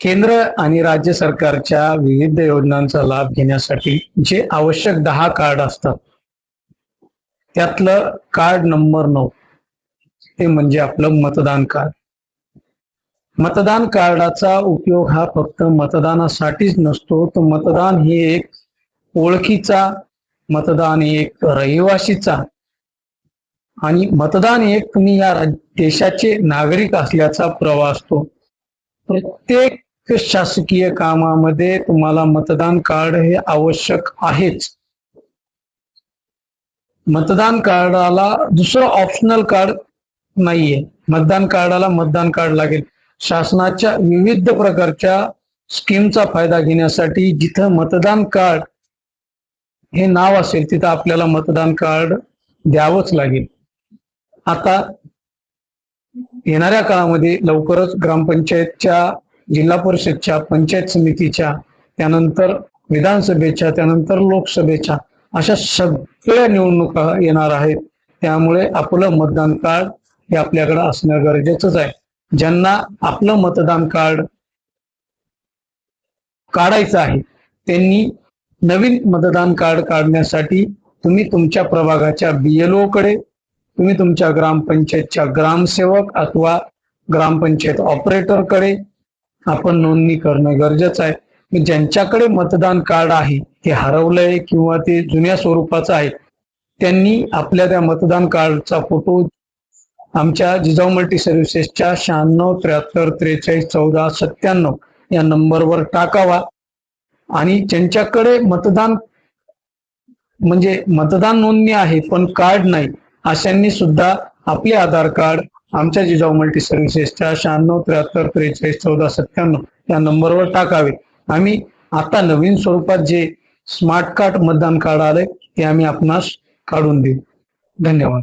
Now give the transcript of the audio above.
केंद्र आणि राज्य सरकारच्या विविध योजनांचा लाभ घेण्यासाठी जे आवश्यक दहा कार्ड असतात त्यातलं कार्ड नंबर नऊ ते म्हणजे आपलं मतदान कार्ड. मतदान कार्डाचा उपयोग हा फक्त मतदानासाठीच नसतो तर मतदान हे एक ओळखीचा मतदान एक रहिवाशीचा आणि मतदान एक तुम्ही या राज- देशाचे नागरिक असल्याचा प्रवास असतो. प्रत्येक शासकीय कामामध्ये तुम्हाला मतदान कार्ड हे आवश्यक आहेच. मतदान कार्डाला दुसरं ऑप्शनल कार्ड नाहीये. मतदान कार्डाला मतदान कार्ड लागेल. शासनाच्या विविध प्रकारच्या स्कीमचा फायदा घेण्यासाठी जिथं मतदान कार्ड हे नाव असेल तिथं आपल्याला मतदान कार्ड द्यावंच लागेल. आता येणाऱ्या काळामध्ये लवकरच ग्रामपंचायतच्या जिल्हा परिषदच्या पंचायत समितीच्या त्यानंतर विधानसभेच्या त्यानंतर लोकसभेच्या अशा सगळ्या निवडणुका येणार आहेत. त्यामुळे आपलं मतदान कार्ड हे आपल्याकडे असणं गरजेचंच आहे. ज्यांना आपलं मतदान कार्ड काढायचं आहे त्यांनी नवीन मतदान कार्ड काढण्यासाठी तुम्ही तुमच्या प्रभागाच्या बीएलओ कडे तुम्ही तुमच्या ग्रामपंचायतच्या ग्रामसेवक अथवा ग्रामपंचायत ऑपरेटरकडे आपण नोंदणी करणं गरजेचं आहे. ज्यांच्याकडे मतदान कार्ड आहे ते हरवलंय किंवा ते जुन्या स्वरूपाचं आहे त्यांनी आपल्या त्या मतदान कार्डचा फोटो आमच्या जिजाऊ मल्टी सर्व्हिसेसच्या शहाण्णव त्र्याहत्तर त्रेचाळीस चौदा सत्त्याण्णव या नंबरवर टाकावा. आणि ज्यांच्याकडे मतदान म्हणजे मतदान नोंदणी आहे पण कार्ड नाही अशांनी सुद्धा आपले आधार कार्ड आमच्या जिजाऊ मल्टी सर्व्हिसेसच्या शहाण्णव त्र्याहत्तर त्रेचाळीस चौदा सत्त्याण्णव या नंबरवर टाकावे. आम्ही आता नवीन स्वरूपात जे स्मार्ट कार्ड मतदान कार्ड आलंय ते आम्ही आपणास काढून देऊ. धन्यवाद.